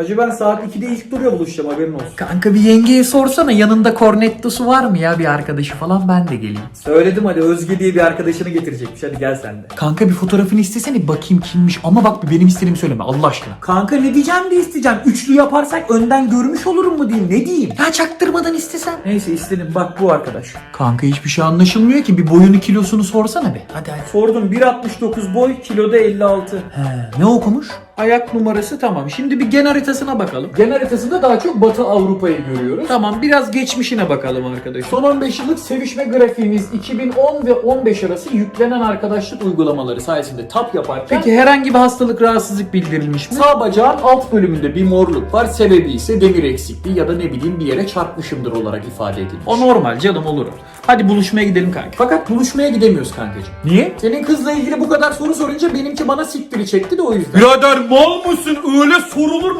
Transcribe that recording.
Hacı ben saat 2'de ilk duruyor buluşacağım haberin olsun. Kanka bir yengeye sorsana yanında kornettosu var mı ya bir arkadaşı falan ben de geleyim. Söyledim hadi Özge diye bir arkadaşını getirecekmiş hadi gel sen de. Kanka bir fotoğrafını istesene bakayım kimmiş ama bak bir benim istediğimi söyleme Allah aşkına. Kanka ne diyeceğim de isteyeceğim. Üçlü yaparsak önden görmüş olurum mu diyeyim ne diyeyim. Ya çaktırmadan istesen. Neyse istedim bak bu arkadaş. Kanka hiçbir şey anlaşılmıyor ki bir boyunu kilosunu sorsana be. Hadi hadi. Sordum 1.69 boy kiloda 56. He, ne okumuş? Ayak numarası tamam. Şimdi bir gen haritasına bakalım. Gen haritasında daha çok Batı Avrupa'yı görüyoruz. Tamam biraz geçmişine bakalım arkadaş. Son 15 yıllık sevişme grafiğimiz 2010 ve 15 arası yüklenen arkadaşlık uygulamaları sayesinde tap yaparken Peki herhangi bir hastalık rahatsızlık bildirilmiş mi? Sağ bacağın alt bölümünde bir morluk var. Sebebi ise demir eksikliği ya da ne bileyim bir yere çarpmışımdır olarak ifade edilmiş. O normal canım olur. Hadi buluşmaya gidelim kanka. Fakat buluşmaya gidemiyoruz kankacığım. Niye? Senin kızla ilgili bu kadar soru sorunca benimki bana siktiri çekti de o yüzden. Birader mal mısın? Öyle sorulur mu?